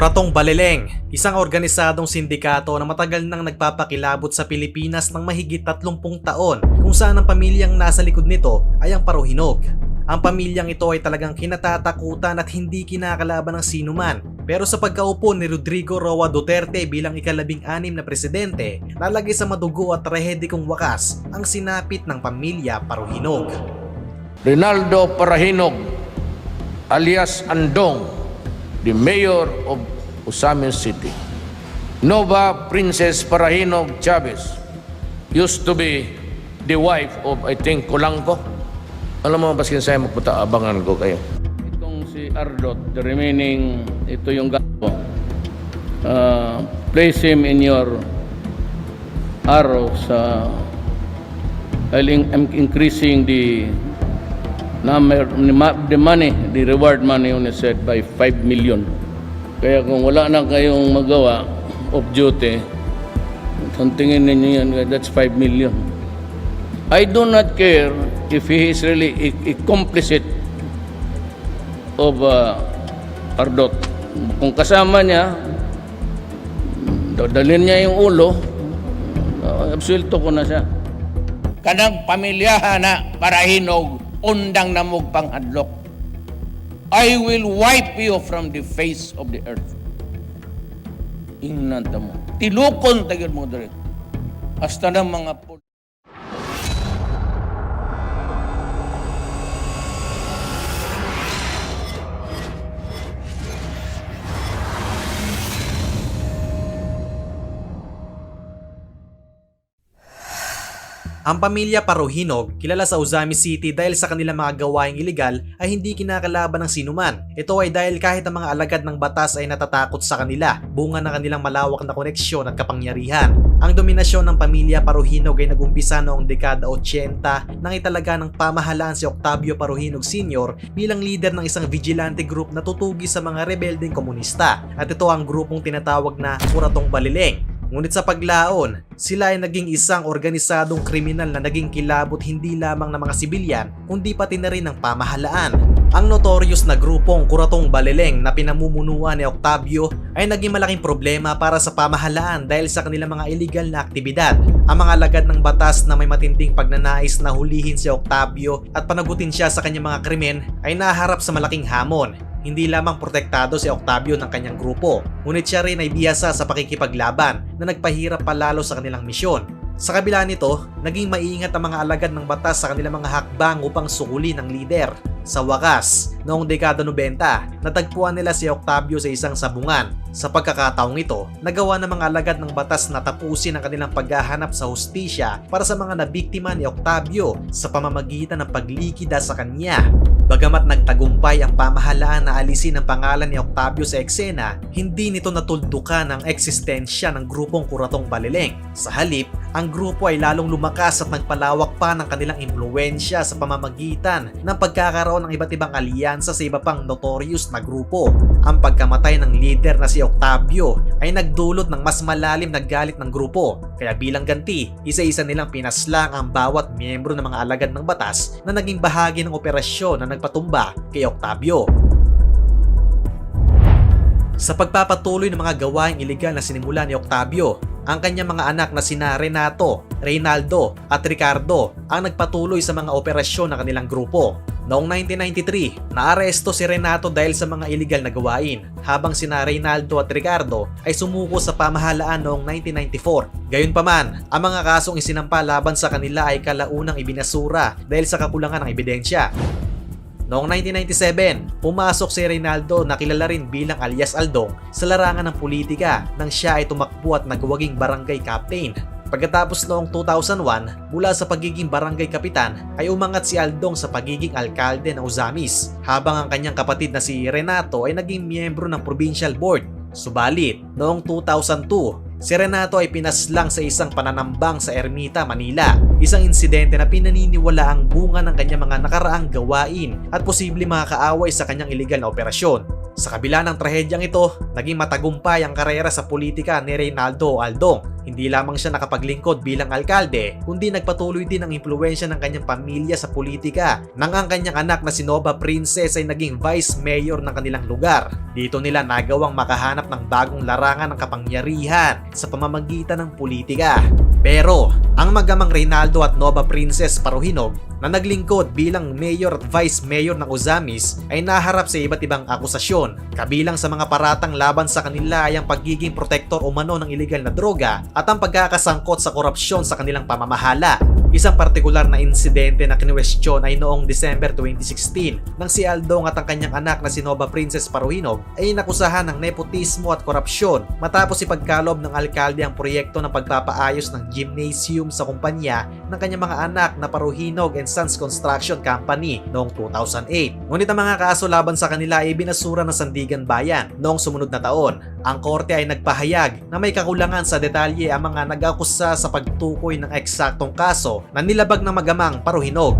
Kuratong Baleleng, isang organisadong sindikato na matagal nang nagpapakilabot sa Pilipinas ng mahigit 30 taon kung saan ang pamilyang nasa likod nito ay ang Paruhinog. Ang pamilyang ito ay talagang kinatatakutan at hindi kinakalaban ng sinuman. Pero sa pagkaupo ni Rodrigo Roa Duterte bilang ikalabing anim na presidente, nalagay sa madugo at trahedikong wakas ang sinapit ng pamilya Paruhinog. Rinaldo Parahinog, alias Andong, the mayor of Usamin City. Nova Princess Parahinog Chavez used to be the wife of, I think, Kulangko. Alam mo, baskin sa'yo magpunta, abangan ko kayo. Itong si Ardot, the remaining, ito yung gato. Uh, place him in your arrows. Uh, increasing the number, the money, the reward money on said by 5 million. Kaya kung wala na kayong magawa of duty, tingin ninyo yan, that's 5 million. I do not care if he is really a, a complicit of uh, Ardot. Kung kasama niya, dadalhin niya yung ulo, uh, ko na siya kanang pamilyahan na parahinog undang namog panghadlok. I will wipe you from the face of the earth. Ingnan ta mo. Tilukon tagid mo diri. Hasta ng mga Ang pamilya Paruhinog, kilala sa Uzami City dahil sa kanilang mga gawaing iligal ay hindi kinakalaban ng sinuman. Ito ay dahil kahit ang mga alagad ng batas ay natatakot sa kanila, bunga ng kanilang malawak na koneksyon at kapangyarihan. Ang dominasyon ng pamilya Paruhinog ay nagumpisa noong dekada 80 nang italaga ng pamahalaan si Octavio Paruhinog Sr. bilang leader ng isang vigilante group na tutugi sa mga rebeldeng komunista. At ito ang grupong tinatawag na Kuratong Balileng. Ngunit sa paglaon, sila ay naging isang organisadong kriminal na naging kilabot hindi lamang ng mga sibilyan, kundi pati na rin ng pamahalaan. Ang notorious na grupong Kuratong Baleleng na pinamumunuan ni Octavio ay naging malaking problema para sa pamahalaan dahil sa kanilang mga illegal na aktibidad. Ang mga alagad ng batas na may matinding pagnanais na hulihin si Octavio at panagutin siya sa kanyang mga krimen ay naharap sa malaking hamon hindi lamang protektado si Octavio ng kanyang grupo, ngunit siya rin ay biyasa sa pakikipaglaban na nagpahirap palalo sa kanilang misyon. Sa kabila nito, naging maingat ang mga alagad ng batas sa kanilang mga hakbang upang sukulin ang lider. Sa wakas, noong dekada 90, natagpuan nila si Octavio sa isang sabungan. Sa pagkakataong ito, nagawa ng mga alagad ng batas na tapusin ang kanilang paghahanap sa hustisya para sa mga nabiktima ni Octavio sa pamamagitan ng paglikida sa kanya. Bagamat nagtagumpay ang pamahalaan na alisin ang pangalan ni Octavio sa eksena, hindi nito natuldukan ang eksistensya ng grupong Kuratong Balileng. Sa halip, ang grupo ay lalong lumakas at nagpalawak pa ng kanilang impluensya sa pamamagitan ng pagkakaroon ng iba't ibang alyansa sa iba pang notorious na grupo. Ang pagkamatay ng leader na si Octavio ay nagdulot ng mas malalim na galit ng grupo. Kaya bilang ganti, isa-isa nilang pinaslang ang bawat miyembro ng mga alagad ng batas na naging bahagi ng operasyon na nagpatumba kay Octavio. Sa pagpapatuloy ng mga gawaing iligal na sinimula ni Octavio, ang kanyang mga anak na sina Renato, Reynaldo at Ricardo ang nagpatuloy sa mga operasyon ng kanilang grupo. Noong 1993, naaresto si Renato dahil sa mga iligal na gawain, habang sina Reynaldo at Ricardo ay sumuko sa pamahalaan noong 1994. Gayunpaman, ang mga kasong isinampa laban sa kanila ay kalaunang ibinasura dahil sa kakulangan ng ebidensya. Noong 1997, pumasok si Reynaldo na kilala rin bilang alias Aldong sa larangan ng politika nang siya ay tumakbo at nagwaging barangay captain. Pagkatapos noong 2001, mula sa pagiging barangay kapitan ay umangat si Aldong sa pagiging alkalde ng Uzamis habang ang kanyang kapatid na si Renato ay naging miyembro ng provincial board. Subalit, noong 2002, si Renato ay pinaslang sa isang pananambang sa Ermita, Manila. Isang insidente na pinaniniwala ang bunga ng kanyang mga nakaraang gawain at posible makakaaway sa kanyang iligal na operasyon. Sa kabila ng trahedyang ito, naging matagumpay ang karera sa politika ni Reynaldo Aldong Hindi lamang siya nakapaglingkod bilang alkalde, kundi nagpatuloy din ang impluensya ng kanyang pamilya sa politika nang ang kanyang anak na si Nova Princess ay naging vice mayor ng kanilang lugar. Dito nila nagawang makahanap ng bagong larangan ng kapangyarihan sa pamamagitan ng politika. Pero, ang magamang Reynaldo at Nova Princess Paruhinog na naglingkod bilang mayor at vice mayor ng Ozamis ay naharap sa iba't ibang akusasyon. Kabilang sa mga paratang laban sa kanila ay ang pagiging protektor umano ng iligal na droga at ang pagkakasangkot sa korupsyon sa kanilang pamamahala. Isang partikular na insidente na kinwestiyon ay noong December 2016 nang si Aldong at ang kanyang anak na si Nova Princess Paruhinog ay nakusahan ng nepotismo at korupsyon matapos ipagkalob ng alkalde ang proyekto ng pagpapaayos ng gymnasium sa kumpanya ng kanyang mga anak na Paruhinog and Sons Construction Company noong 2008. Ngunit ang mga kaso laban sa kanila ay binasura ng Sandigan Bayan noong sumunod na taon. Ang korte ay nagpahayag na may kakulangan sa detalye ang mga nag-akusa sa pagtukoy ng eksaktong kaso na nilabag ng magamang Paruhinog.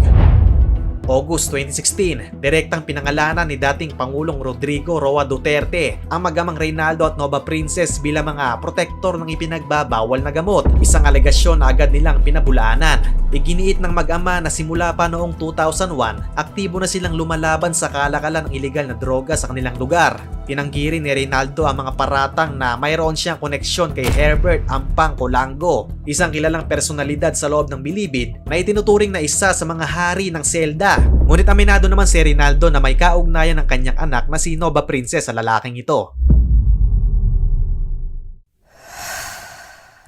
August 2016, direktang pinangalanan ni dating Pangulong Rodrigo Roa Duterte ang magamang Reynaldo at Nova Princess bilang mga protektor ng ipinagbabawal na gamot. Isang alegasyon na agad nilang pinabulaanan. Iginiit ng mag-ama na simula pa noong 2001, aktibo na silang lumalaban sa kalakalan ng iligal na droga sa kanilang lugar. Tinanggi ni Reynaldo ang mga paratang na mayroon siyang koneksyon kay Herbert Ampang Colango, isang kilalang personalidad sa loob ng Bilibid na itinuturing na isa sa mga hari ng selda. Ngunit aminado naman si Reynaldo na may kaugnayan ng kanyang anak na si Nova Princess sa lalaking ito.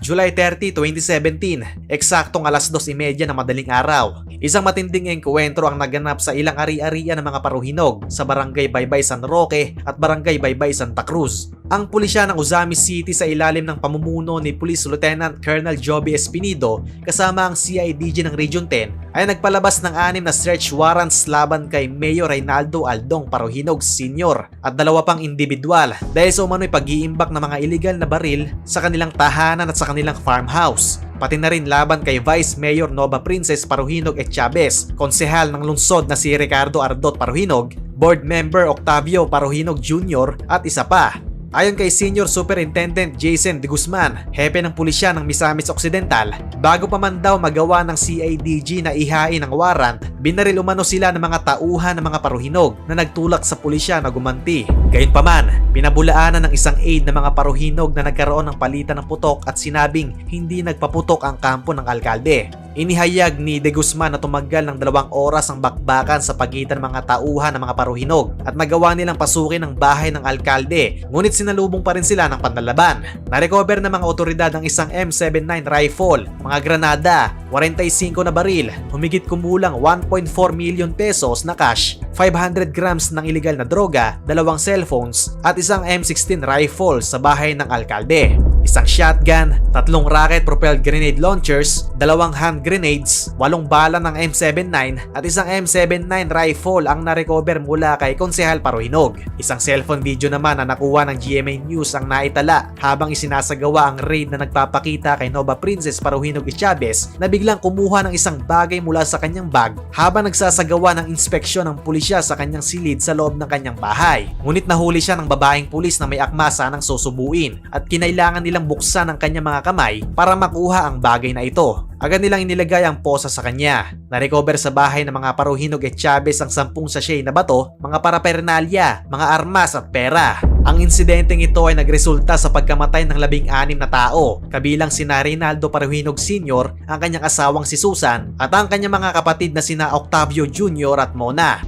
July 30, 2017, eksaktong alas 2.30 ng madaling araw. Isang matinding engkwentro ang naganap sa ilang ari-arian ng mga paruhinog sa Barangay Baybay San Roque at Barangay Baybay Santa Cruz. Ang pulisya ng Uzamis City sa ilalim ng pamumuno ni Police Lieutenant Colonel Joby Espinido kasama ang CIDG ng Region 10 ay nagpalabas ng anim na search warrants laban kay Mayor Reynaldo Aldong Paruhinog Sr. at dalawa pang individual dahil sa umano'y pag-iimbak ng mga illegal na baril sa kanilang tahanan at sa kanilang farmhouse. Pati na rin laban kay Vice Mayor Nova Princess Paruhinog et Chavez, konsehal ng lungsod na si Ricardo Ardot Paruhinog, Board Member Octavio Paruhinog Jr. at isa pa. Ayon kay Senior Superintendent Jason De Guzman, hepe ng pulisya ng Misamis Occidental, bago pa man daw magawa ng CIDG na ihain ang warrant, binaril umano sila ng mga tauhan ng mga paruhinog na nagtulak sa pulisya na gumanti. Gayunpaman, pinabulaanan ng isang aide ng mga paruhinog na nagkaroon ng palitan ng putok at sinabing hindi nagpaputok ang kampo ng alkalde. Inihayag ni De Guzman na tumagal ng dalawang oras ang bakbakan sa pagitan ng mga tauhan ng mga paruhinog at nagawa nilang pasukin ang bahay ng alkalde ngunit sinalubong pa rin sila ng panlalaban. Narecover ng mga otoridad ang isang M79 rifle, mga granada, 45 na baril, humigit kumulang 1.4 million pesos na cash, 500 grams ng illegal na droga, dalawang cellphones at isang M16 rifle sa bahay ng alkalde. Isang shotgun, tatlong rocket-propelled grenade launchers, dalawang hand grenades, walong bala ng M79 at isang M79 rifle ang narecover mula kay Konsehal Paruhinog. Isang cellphone video naman na nakuha ng GMA News ang naitala habang isinasagawa ang raid na nagpapakita kay Nova Princess Paruhinog y Chavez na biglang kumuha ng isang bagay mula sa kanyang bag habang nagsasagawa ng inspeksyon ng pulisya sa kanyang silid sa loob ng kanyang bahay. Ngunit nahuli siya ng babaeng pulis na may akma sanang susubuin at kinailangan nilang buksan ang kanyang mga kamay para makuha ang bagay na ito. Agad nilang inilagay ang posa sa kanya. Narecover sa bahay ng mga paruhinog at Chavez ang sampung sachet na bato, mga parapernalya, mga armas at pera. Ang insidenteng ito ay nagresulta sa pagkamatay ng labing-anim na tao, kabilang sina Reynaldo Paruhinog Sr., ang kanyang asawang si Susan, at ang kanyang mga kapatid na sina Octavio Jr. at Mona.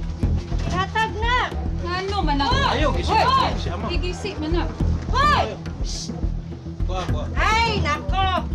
Hatag na! Ano man ako? Ayaw, gising. Hoy! Si ama. Gigisi man na. Hoy! Ay, nako!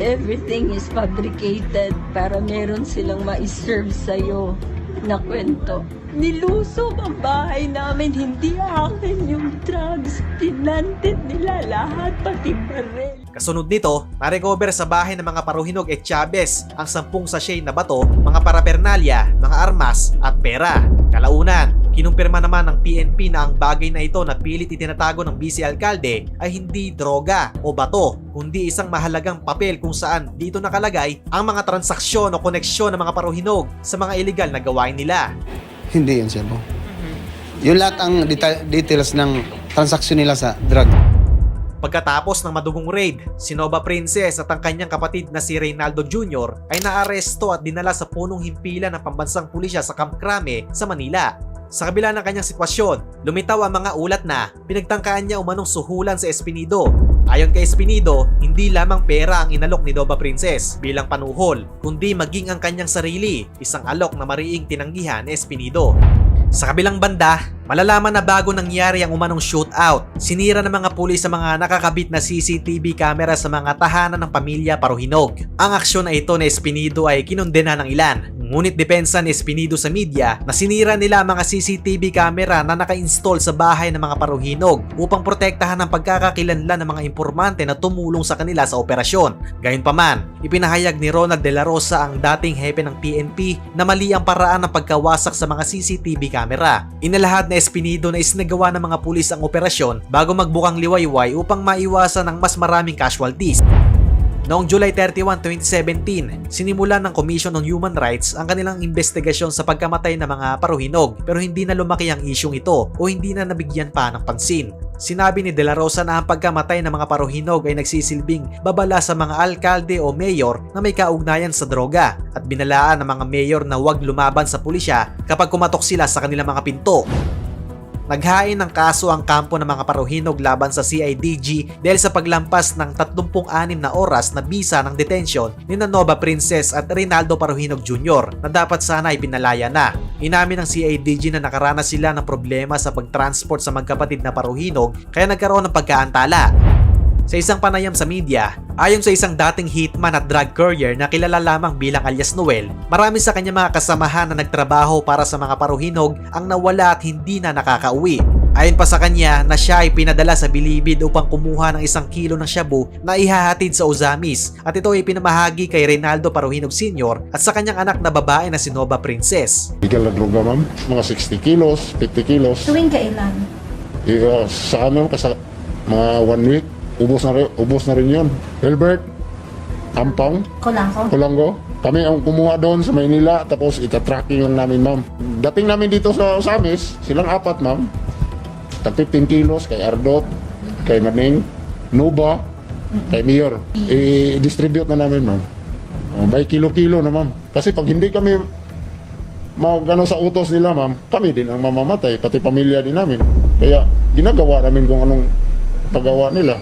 Everything is fabricated para meron silang ma-serve sa'yo na kwento. Nilusob ang bahay namin, hindi akin yung drugs. Pinanted nila lahat, pati baril. Kasunod nito, narecover sa bahay ng mga paruhinog at Chavez ang sampung sachet na bato, mga parapernalya, mga armas at pera. Kalaunan, kinumpirma naman ng PNP na ang bagay na ito na pilit itinatago ng vice alkalde ay hindi droga o bato, kundi isang mahalagang papel kung saan dito nakalagay ang mga transaksyon o koneksyon ng mga paruhinog sa mga illegal na gawain nila. Hindi yan siya, bro. Yung lahat ang deta- details ng transaksyon nila sa drug. Pagkatapos ng madugong raid, si Nova Princess at ang kanyang kapatid na si Reynaldo Jr. ay naaresto at dinala sa punong himpilan ng pambansang pulisya sa Camp Crame sa Manila. Sa kabila ng kanyang sitwasyon, lumitaw ang mga ulat na pinagtangkaan niya umanong suhulan sa Espinido. Ayon kay Espinido, hindi lamang pera ang inalok ni Nova Princess bilang panuhol, kundi maging ang kanyang sarili, isang alok na mariing tinanggihan ni Espinido. Sa kabilang banda, malalaman na bago nangyari ang umanong shootout, sinira ng mga pulis sa mga nakakabit na CCTV camera sa mga tahanan ng pamilya Paruhinog. Ang aksyon na ito na Espinido ay kinondena ng ilan, ngunit depensa ni Espinido sa media na sinira nila ang mga CCTV camera na naka-install sa bahay ng mga Paruhinog upang protektahan ang pagkakakilanlan ng mga impormante na tumulong sa kanila sa operasyon. Gayunpaman, ipinahayag ni Ronald De La Rosa ang dating hepe ng PNP na mali ang paraan ng pagkawasak sa mga CCTV camera. Inalahad na Espinido na isinagawa ng mga pulis ang operasyon bago magbukang liwayway upang maiwasan ang mas maraming casualties. Noong July 31, 2017, sinimulan ng Commission on Human Rights ang kanilang investigasyon sa pagkamatay ng mga paruhinog pero hindi na lumaki ang isyong ito o hindi na nabigyan pa ng pansin. Sinabi ni De La Rosa na ang pagkamatay ng mga paruhinog ay nagsisilbing babala sa mga alkalde o mayor na may kaugnayan sa droga at binalaan ng mga mayor na huwag lumaban sa pulisya kapag kumatok sila sa kanilang mga pinto. Naghain ng kaso ang kampo ng mga paruhinog laban sa CIDG dahil sa paglampas ng 36 na oras na bisa ng detention ni na Nova Princess at Reynaldo Paruhinog Jr. na dapat sana ay pinalaya na. Inamin ng CIDG na nakaranas sila ng problema sa pagtransport sa magkapatid na paruhinog kaya nagkaroon ng pagkaantala. Sa isang panayam sa media, ayon sa isang dating hitman at drug courier na kilala lamang bilang alias Noel, marami sa kanya mga kasamahan na nagtrabaho para sa mga paruhinog ang nawala at hindi na nakakauwi. Ayon pa sa kanya na siya ay pinadala sa Bilibid upang kumuha ng isang kilo ng shabu na ihahatid sa Uzamis at ito ay pinamahagi kay Reynaldo Paruhinog Sr. at sa kanyang anak na babae na si Nova Princess. Legal na droga, ma'am. Mga 60 kilos, 50 kilos. Tuwing kailan? Uh, sa ano, kasi mga one week, ubos na rin, ubos na rin yun. Hilbert, Ampang, Kulangko? Kulanggo. Kami ang kumuha doon sa Maynila, tapos itatracking lang namin, ma'am. Dating namin dito sa Samis, silang apat, ma'am. Tag 15 kilos, kay Ardot, kay Maning, Nuba, kay Mayor. I-distribute na namin, ma'am. Oh, by kilo-kilo na, ma'am. Kasi pag hindi kami mag ano sa utos nila, ma'am, kami din ang mamamatay, pati pamilya din namin. Kaya ginagawa namin kung anong paggawa nila.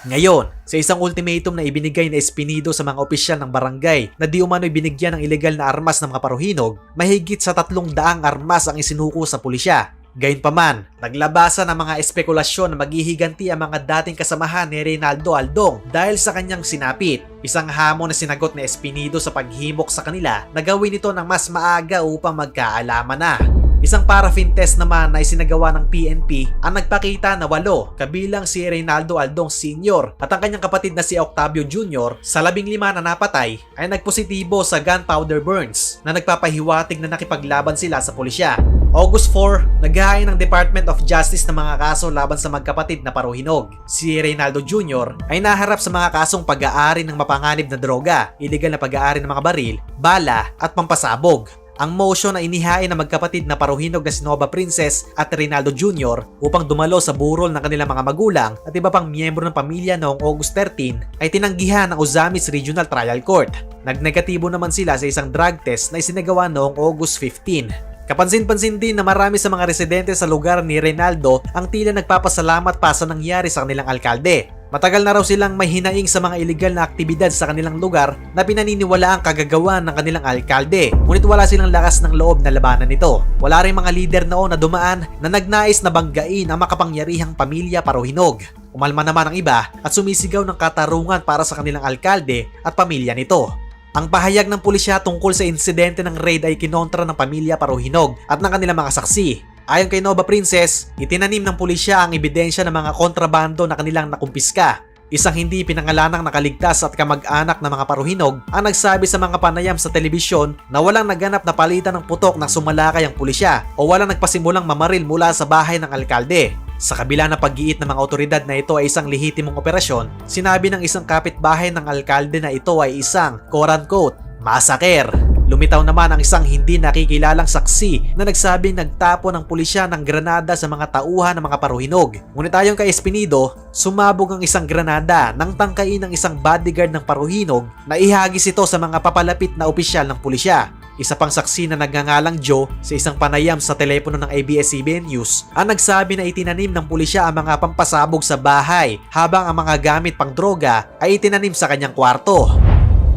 Ngayon, sa isang ultimatum na ibinigay na Espinido sa mga opisyal ng barangay na di umano'y binigyan ng ilegal na armas ng mga paruhinog, mahigit sa tatlong daang armas ang isinuko sa pulisya. Gayunpaman, naglabasan ng mga espekulasyon na maghihiganti ang mga dating kasamahan ni Reynaldo Aldong dahil sa kanyang sinapit. Isang hamon na sinagot ni Espinido sa paghimok sa kanila na gawin ito ng mas maaga upang magkaalaman na. Isang paraffin test naman na isinagawa ng PNP ang nagpakita na walo kabilang si Reynaldo Aldong Sr. at ang kanyang kapatid na si Octavio Jr. sa labing lima na napatay ay nagpositibo sa gunpowder burns na nagpapahiwatig na nakipaglaban sila sa pulisya. August 4, naghahain ng Department of Justice ng mga kaso laban sa magkapatid na paruhinog. Si Reynaldo Jr. ay naharap sa mga kasong pag-aari ng mapanganib na droga, illegal na pag-aari ng mga baril, bala at pampasabog. Ang motion na inihain ng magkapatid na paruhinog na si Nova Princess at Reynaldo Jr. upang dumalo sa burol ng kanilang mga magulang at iba pang miyembro ng pamilya noong August 13 ay tinanggihan ng Ozamis Regional Trial Court. Nagnegatibo naman sila sa isang drug test na isinagawa noong August 15. Kapansin-pansin din na marami sa mga residente sa lugar ni Reynaldo ang tila nagpapasalamat pa sa nangyari sa kanilang alkalde. Matagal na raw silang may hinaing sa mga illegal na aktibidad sa kanilang lugar na pinaniniwala ang kagagawan ng kanilang alkalde. Ngunit wala silang lakas ng loob na labanan nito. Wala rin mga lider noon na dumaan na nagnais na banggain ang makapangyarihang pamilya Paruhinog. Umalma naman ang iba at sumisigaw ng katarungan para sa kanilang alkalde at pamilya nito. Ang pahayag ng pulisya tungkol sa insidente ng raid ay kinontra ng pamilya Paruhinog at ng kanilang mga saksi. Ayon kay Nova Princess, itinanim ng pulisya ang ebidensya ng mga kontrabando na kanilang nakumpiska. Isang hindi pinangalanang nakaligtas at kamag-anak ng mga paruhinog ang nagsabi sa mga panayam sa telebisyon na walang naganap na palitan ng putok na sumalakay ang pulisya o walang nagpasimulang mamaril mula sa bahay ng alkalde. Sa kabila ng pag-iit ng mga otoridad na ito ay isang lehitimong operasyon, sinabi ng isang kapitbahay ng alkalde na ito ay isang quote-unquote massacre. Lumitaw naman ang isang hindi nakikilalang saksi na nagsabing nagtapo ng pulisya ng granada sa mga tauhan ng mga paruhinog. Ngunit ayon kay Espinido, sumabog ang isang granada nang tangkain ng isang bodyguard ng paruhinog na ihagis ito sa mga papalapit na opisyal ng pulisya. Isa pang saksi na nagngangalang Joe sa isang panayam sa telepono ng ABS-CBN News ang nagsabi na itinanim ng pulisya ang mga pampasabog sa bahay habang ang mga gamit pang droga ay itinanim sa kanyang kwarto.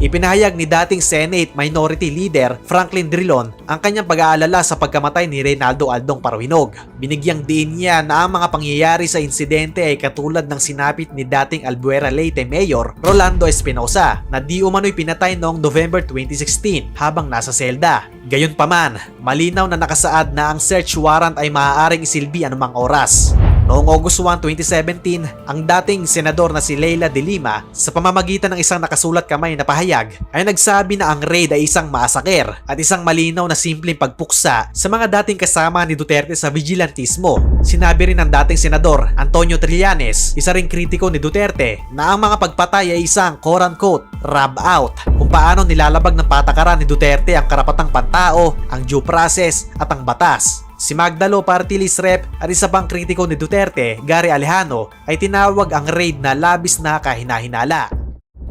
Ipinahayag ni dating Senate Minority Leader Franklin Drilon ang kanyang pag-aalala sa pagkamatay ni Reynaldo Aldong Paruhinog. Binigyang diin niya na ang mga pangyayari sa insidente ay katulad ng sinapit ni dating Albuera Leyte Mayor Rolando Espinosa na di umano'y pinatay noong November 2016 habang nasa selda. Gayunpaman, malinaw na nakasaad na ang search warrant ay maaaring isilbi anumang oras. Noong August 1, 2017, ang dating senador na si Leila de Lima sa pamamagitan ng isang nakasulat kamay na pahayag ay nagsabi na ang raid ay isang masaker at isang malinaw na simpleng pagpuksa sa mga dating kasama ni Duterte sa vigilantismo. Sinabi rin ng dating senador Antonio Trillanes, isa ring kritiko ni Duterte, na ang mga pagpatay ay isang quote-unquote rub out kung paano nilalabag ng patakaran ni Duterte ang karapatang pantao, ang due process at ang batas. Si Magdalo Party List Rep at isa pang kritiko ni Duterte, Gary Alejano, ay tinawag ang raid na labis na kahinahinala.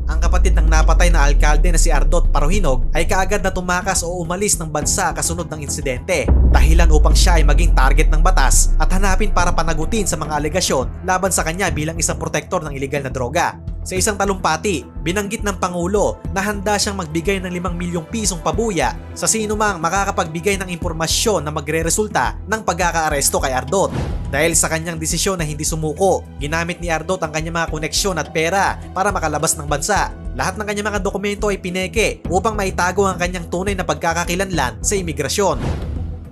Ang kapatid ng napatay na alkalde na si Ardot Paruhinog ay kaagad na tumakas o umalis ng bansa kasunod ng insidente. Dahilan upang siya ay maging target ng batas at hanapin para panagutin sa mga alegasyon laban sa kanya bilang isang protektor ng ilegal na droga. Sa isang talumpati, binanggit ng Pangulo na handa siyang magbigay ng 5 milyong pisong pabuya sa sino mang makakapagbigay ng impormasyon na magre-resulta ng pagkakaaresto kay Ardot. Dahil sa kanyang desisyon na hindi sumuko, ginamit ni Ardot ang kanyang mga koneksyon at pera para makalabas ng bansa. Lahat ng kanyang mga dokumento ay pineke upang maitago ang kanyang tunay na pagkakakilanlan sa imigrasyon.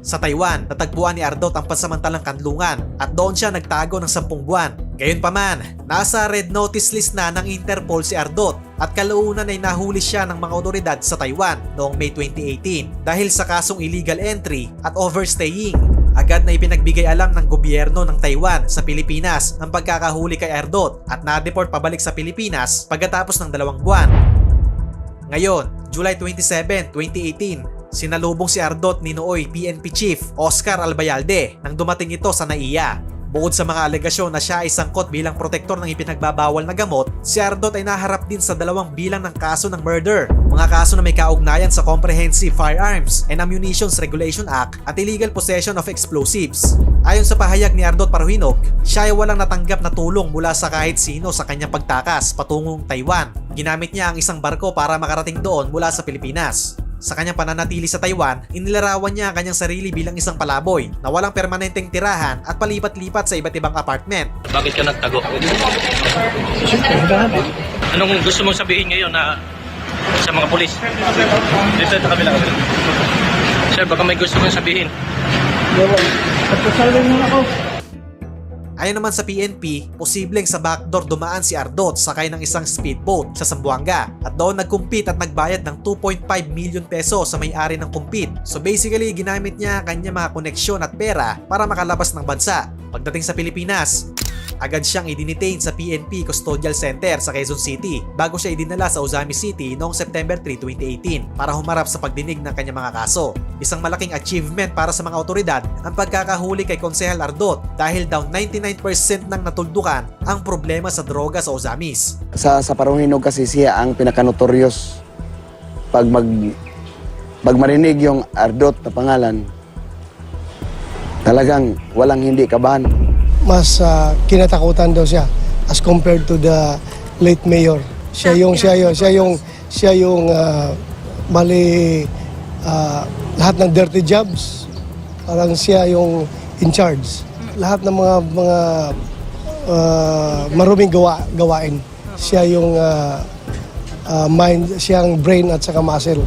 Sa Taiwan, natagpuan ni Ardot ang pansamantalang kanlungan at doon siya nagtago ng 10 buwan. Gayunpaman, nasa red notice list na ng Interpol si Ardot at kalaunan ay nahuli siya ng mga otoridad sa Taiwan noong May 2018 dahil sa kasong illegal entry at overstaying. Agad na ipinagbigay alam ng gobyerno ng Taiwan sa Pilipinas ang pagkakahuli kay Ardot at na-deport pabalik sa Pilipinas pagkatapos ng dalawang buwan. Ngayon, July 27, 2018, sinalubong si Ardot ni Nooy PNP Chief Oscar Albayalde nang dumating ito sa NAIA. Bukod sa mga alegasyon na siya ay sangkot bilang protektor ng ipinagbabawal na gamot, si Ardot ay naharap din sa dalawang bilang ng kaso ng murder. Mga kaso na may kaugnayan sa Comprehensive Firearms and Ammunitions Regulation Act at illegal possession of explosives. Ayon sa pahayag ni Ardot Paruhinog, siya ay walang natanggap na tulong mula sa kahit sino sa kanyang pagtakas patungong Taiwan. Ginamit niya ang isang barko para makarating doon mula sa Pilipinas. Sa kanyang pananatili sa Taiwan, inilarawan niya ang kanyang sarili bilang isang palaboy na walang permanenteng tirahan at palipat-lipat sa iba't ibang apartment. Bakit ka nagtago? Anong gusto mong sabihin ngayon na sa mga polis? Dito sa kabila. Sir, baka may gusto mong sabihin. Ayon naman sa PNP, posibleng sa backdoor dumaan si Ardot sakay ng isang speedboat sa Zamboanga at doon nagkumpit at nagbayad ng 2.5 million peso sa may-ari ng kumpit. So basically, ginamit niya kanya mga koneksyon at pera para makalabas ng bansa. Pagdating sa Pilipinas, agad siyang idinitain sa PNP Custodial Center sa Quezon City bago siya idinala sa Ozami City noong September 3, 2018 para humarap sa pagdinig ng kanyang mga kaso. Isang malaking achievement para sa mga otoridad ang pagkakahuli kay Konsehal Ardot dahil daw 99% ng natuldukan ang problema sa droga sa Ozamis. sa sa Parunghinog kasi siya ang pinaka-notorious pag mag pag marinig yung Ardot na pangalan talagang walang hindi kabahan mas ah, kinatakutan daw siya as compared to the late mayor. Siya yung siya yung siya yung siya yung ah, bali ah, lahat ng dirty jobs parang siya yung in charge. Lahat ng mga mga ah, maruming gawa, gawain. Siya yung ah, ah, mind, siyang brain at saka muscle.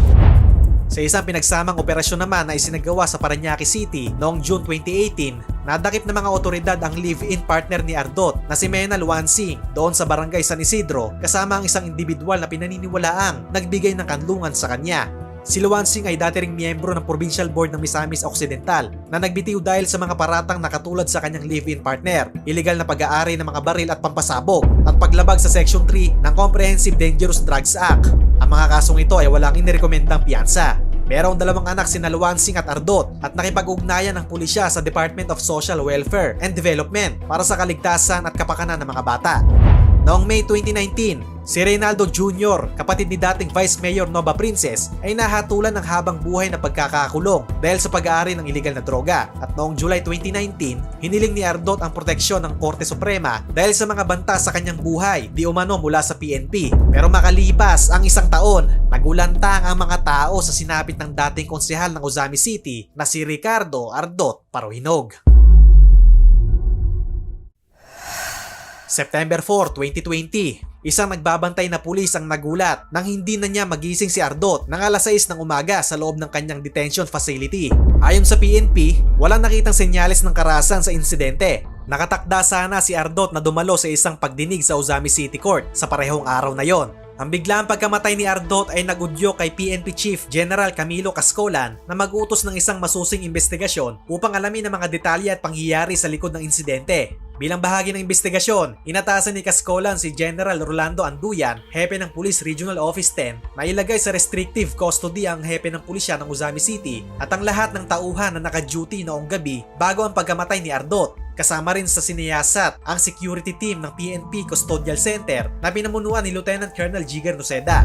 Sa isang pinagsamang operasyon naman na isinagawa sa Paranaque City noong June 2018, nadakip ng mga otoridad ang live-in partner ni Ardot na si Mena Luansing doon sa barangay San Isidro kasama ang isang individual na pinaniniwalaang nagbigay ng kanlungan sa kanya. Si Luansing ay dati ring miyembro ng Provincial Board ng Misamis Occidental na nagbitiw dahil sa mga paratang na katulad sa kanyang live-in partner, illegal na pag-aari ng mga baril at pampasabog, at paglabag sa Section 3 ng Comprehensive Dangerous Drugs Act. Ang mga kasong ito ay walang inirekomendang piyansa. Merong dalawang anak si Nalwansing at Ardot at nakipag-ugnayan ng pulisya sa Department of Social Welfare and Development para sa kaligtasan at kapakanan ng mga bata. Noong May 2019, si Reynaldo Jr., kapatid ni dating Vice Mayor Nova Princess, ay nahatulan ng habang buhay na pagkakakulong dahil sa pag-aari ng iligal na droga. At noong July 2019, hiniling ni Ardot ang proteksyon ng Korte Suprema dahil sa mga banta sa kanyang buhay di umano mula sa PNP. Pero makalipas ang isang taon, nagulantang ang mga tao sa sinapit ng dating konsehal ng Ozami City na si Ricardo Ardot Parohinog. September 4, 2020, isang nagbabantay na pulis ang nagulat nang hindi na niya magising si Ardot ng alas 6 ng umaga sa loob ng kanyang detention facility. Ayon sa PNP, walang nakitang senyales ng karasan sa insidente. Nakatakda sana si Ardot na dumalo sa isang pagdinig sa Ozami City Court sa parehong araw na yon. Ang biglang pagkamatay ni Ardot ay nagudyo kay PNP Chief General Camilo Cascolan na mag-utos ng isang masusing investigasyon upang alamin ang mga detalye at pangyayari sa likod ng insidente. Bilang bahagi ng investigasyon, inatasan ni Cascolan si General Rolando Anduyan, hepe ng Police Regional Office 10, na ilagay sa restrictive custody ang hepe ng pulisya ng Uzami City at ang lahat ng tauhan na naka-duty noong gabi bago ang pagkamatay ni Ardot. Kasama rin sa siniyasat ang security team ng PNP Custodial Center na pinamunuan ni Lieutenant Colonel Jigar Noceda.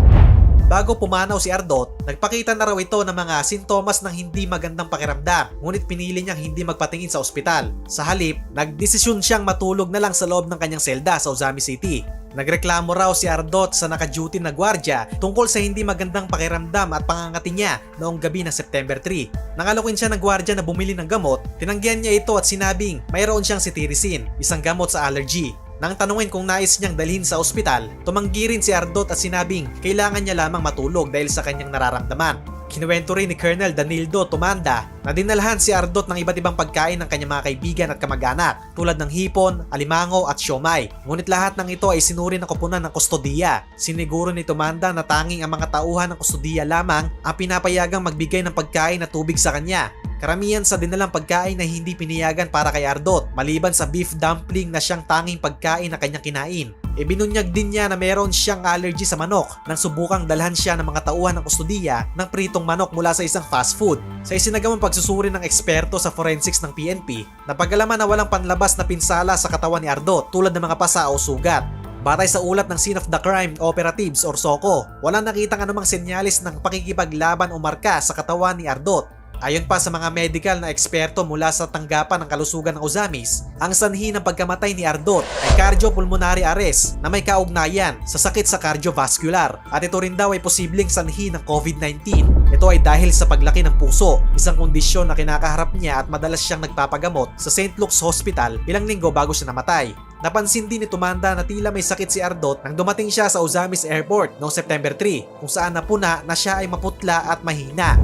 Bago pumanaw si Ardot, nagpakita na raw ito ng mga sintomas ng hindi magandang pakiramdam ngunit pinili niyang hindi magpatingin sa ospital. Sa halip, nagdesisyon siyang matulog na lang sa loob ng kanyang selda sa Ozami City. Nagreklamo raw si Ardot sa naka-duty na gwardya tungkol sa hindi magandang pakiramdam at pangangati niya noong gabi ng September 3. Nangalukin siya ng gwardya na bumili ng gamot, tinanggihan niya ito at sinabing mayroon siyang cetirizine, isang gamot sa allergy. Nang tanungin kung nais niyang dalhin sa ospital, tumanggi rin si Ardot at sinabing kailangan niya lamang matulog dahil sa kanyang nararamdaman. Kinuwento rin ni Colonel Danildo Tumanda na dinalhan si Ardot ng iba't ibang pagkain ng kanyang mga kaibigan at kamag-anak tulad ng hipon, alimango at siomay. Ngunit lahat ng ito ay sinuri ng koponan ng kustodiya. Siniguro ni Tumanda na tanging ang mga tauhan ng kustodiya lamang ang pinapayagang magbigay ng pagkain at tubig sa kanya. Karamihan sa dinalang pagkain na hindi piniyagan para kay Ardot maliban sa beef dumpling na siyang tanging pagkain na kanyang kinain. Ibinunyag din niya na meron siyang allergy sa manok nang subukang dalhan siya ng mga tauhan ng kustodiya ng pritong manok mula sa isang fast food. Sa isinagamang pagsusuri ng eksperto sa forensics ng PNP, napagalaman na walang panlabas na pinsala sa katawan ni Ardot tulad ng mga pasa o sugat. Batay sa ulat ng Scene of the Crime Operatives or SOCO, walang nakitang anumang senyalis ng pakikipaglaban o marka sa katawan ni Ardot Ayon pa sa mga medical na eksperto mula sa tanggapan ng kalusugan ng Ozamis, ang sanhi ng pagkamatay ni Ardot ay cardiopulmonary arrest na may kaugnayan sa sakit sa cardiovascular at ito rin daw ay posibleng sanhi ng COVID-19. Ito ay dahil sa paglaki ng puso, isang kondisyon na kinakaharap niya at madalas siyang nagpapagamot sa St. Luke's Hospital ilang linggo bago siya namatay. Napansin din ni Tumanda na tila may sakit si Ardot nang dumating siya sa Ozamis Airport noong September 3 kung saan napuna na siya ay maputla at mahina.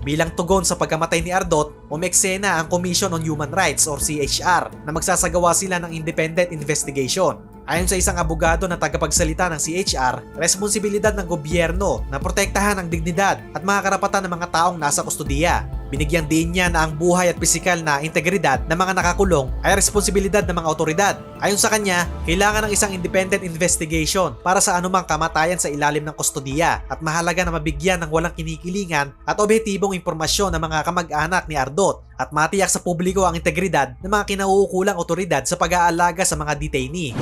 Bilang tugon sa pagkamatay ni Ardot, umeksena ang Commission on Human Rights or CHR na magsasagawa sila ng independent investigation. Ayon sa isang abogado na tagapagsalita ng CHR, responsibilidad ng gobyerno na protektahan ang dignidad at mga karapatan ng mga taong nasa kustudiya. Binigyan din niya na ang buhay at pisikal na integridad ng mga nakakulong ay responsibilidad ng mga otoridad. Ayon sa kanya, kailangan ng isang independent investigation para sa anumang kamatayan sa ilalim ng kustudiya at mahalaga na mabigyan ng walang kinikilingan at objektibong impormasyon ng mga kamag-anak ni Ardot at matiyak sa publiko ang integridad ng mga kinauukulang otoridad sa pag-aalaga sa mga detainee.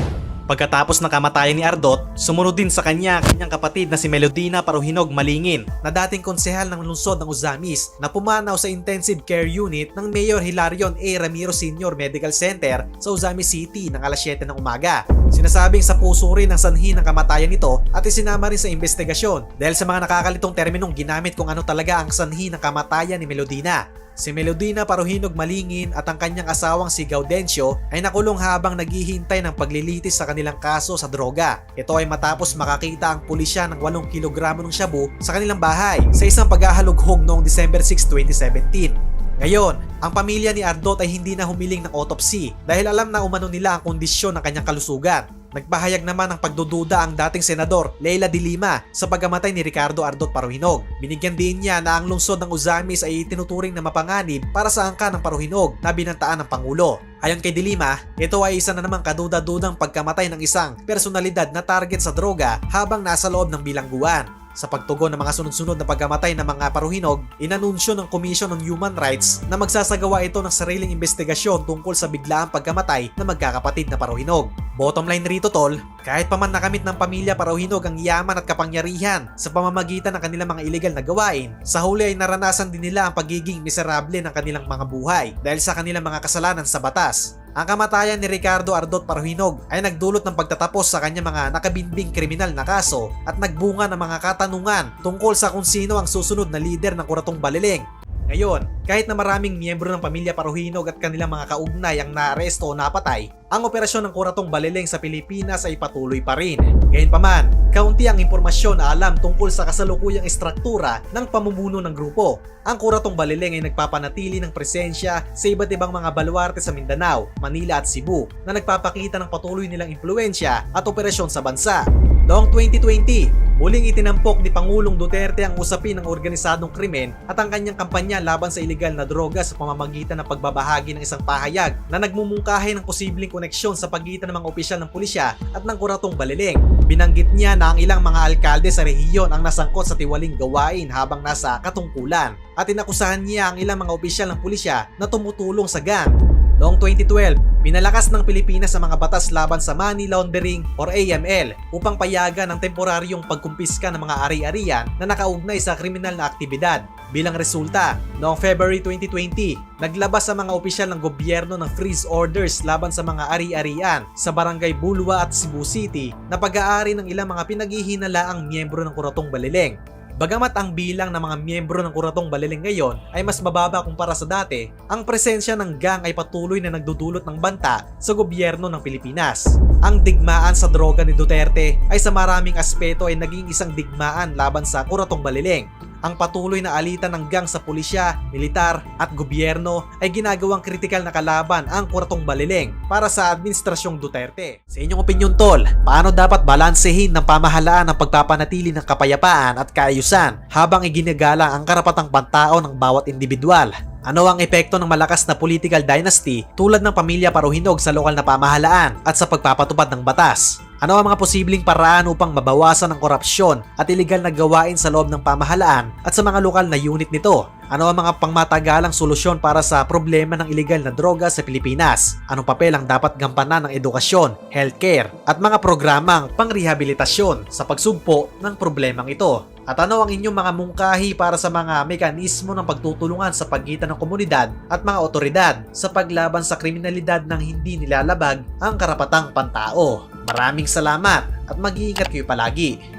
Pagkatapos ng kamatayan ni Ardot, sumunod din sa kanya ang kanyang kapatid na si Melodina Paruhinog Malingin na dating konsehal ng lungsod ng Uzamis na pumanaw sa intensive care unit ng Mayor Hilarion A. Ramiro Senior Medical Center sa Uzamis City ng alas 7 ng umaga. Sinasabing sa puso rin ang sanhi ng kamatayan nito at isinama rin sa investigasyon dahil sa mga nakakalitong terminong ginamit kung ano talaga ang sanhi ng kamatayan ni Melodina. Si Melodina Paruhinog Malingin at ang kanyang asawang si Gaudencio ay nakulong habang naghihintay ng paglilitis sa kanilang kaso sa droga. Ito ay matapos makakita ang pulisya ng 8 kilogramo ng shabu sa kanilang bahay sa isang paghahalughog noong December 6, 2017. Ngayon, ang pamilya ni Ardot ay hindi na humiling ng autopsy dahil alam na umano nila ang kondisyon ng kanyang kalusugan. Nagpahayag naman ng pagdududa ang dating senador Leila de Lima sa pagkamatay ni Ricardo Ardot Paruhinog. Binigyan din niya na ang lungsod ng Uzamis ay itinuturing na mapanganib para sa angka ng Paruhinog na binantaan ng Pangulo. Ayon kay De Lima, ito ay isa na namang kaduda-dudang pagkamatay ng isang personalidad na target sa droga habang nasa loob ng bilangguan. Sa pagtugon ng mga sunod-sunod na pagkamatay ng mga paruhinog, inanunsyo ng Commission on Human Rights na magsasagawa ito ng sariling investigasyon tungkol sa biglaang pagkamatay ng magkakapatid na paruhinog. Bottom line rito tol, kahit pa man nakamit ng pamilya paruhinog ang yaman at kapangyarihan sa pamamagitan ng kanilang mga illegal na gawain, sa huli ay naranasan din nila ang pagiging miserable ng kanilang mga buhay dahil sa kanilang mga kasalanan sa batas. Ang kamatayan ni Ricardo Ardot Paruhinog ay nagdulot ng pagtatapos sa kanyang mga nakabinbing kriminal na kaso at nagbunga ng mga katanungan tungkol sa kung sino ang susunod na lider ng Kuratong Baliling. Ngayon, kahit na maraming miyembro ng pamilya Paruhinog at kanilang mga kaugnay ang naaresto o napatay, ang operasyon ng Kuratong Baliling sa Pilipinas ay patuloy pa rin. Gayunpaman, kaunti ang impormasyon na alam tungkol sa kasalukuyang estruktura ng pamumuno ng grupo. Ang Kuratong Baliling ay nagpapanatili ng presensya sa iba't ibang mga baluarte sa Mindanao, Manila at Cebu na nagpapakita ng patuloy nilang impluensya at operasyon sa bansa. Noong 2020, muling itinampok ni Pangulong Duterte ang usapin ng organisadong krimen at ang kanyang kampanya laban sa iligal na droga sa pamamagitan ng pagbabahagi ng isang pahayag na nagmumungkahi ng posibleng koneksyon sa pagitan ng mga opisyal ng pulisya at ng kuratong baliling. Binanggit niya na ang ilang mga alkalde sa rehiyon ang nasangkot sa tiwaling gawain habang nasa katungkulan at inakusahan niya ang ilang mga opisyal ng pulisya na tumutulong sa gang. Noong 2012, pinalakas ng Pilipinas ang mga batas laban sa money laundering or AML upang payagan ang temporaryong pagkumpiska ng mga ari-arian na nakaugnay sa kriminal na aktibidad. Bilang resulta, noong February 2020, naglabas ang mga opisyal ng gobyerno ng freeze orders laban sa mga ari-arian sa Barangay Bulwa at Cebu City na pag-aari ng ilang mga pinaghihinalaang miyembro ng Kuratong Baliling. Bagamat ang bilang ng mga miyembro ng Kuratong Baliling ngayon ay mas mababa kumpara sa dati, ang presensya ng gang ay patuloy na nagdudulot ng banta sa gobyerno ng Pilipinas. Ang digmaan sa droga ni Duterte ay sa maraming aspeto ay naging isang digmaan laban sa Kuratong Baliling. Ang patuloy na alitan ng gang sa pulisya, militar at gobyerno ay ginagawang kritikal na kalaban ang Kuratong Baliling para sa Administrasyong Duterte. Sa inyong opinion tol, paano dapat balansehin ng pamahalaan ang pagpapanatili ng kapayapaan at kaayusan habang iginagala ang karapatang pantao ng bawat individual? Ano ang epekto ng malakas na political dynasty tulad ng pamilya paruhinog sa lokal na pamahalaan at sa pagpapatupad ng batas? Ano ang mga posibleng paraan upang mabawasan ang korupsyon at iligal na gawain sa loob ng pamahalaan at sa mga lokal na unit nito? Ano ang mga pangmatagalang solusyon para sa problema ng iligal na droga sa Pilipinas? Anong papel ang dapat gampanan ng edukasyon, healthcare at mga programang pangrehabilitasyon sa pagsugpo ng problemang ito? At ano ang inyong mga mungkahi para sa mga mekanismo ng pagtutulungan sa pagitan ng komunidad at mga otoridad sa paglaban sa kriminalidad ng hindi nilalabag ang karapatang pantao? Maraming salamat at mag-iingat kayo palagi.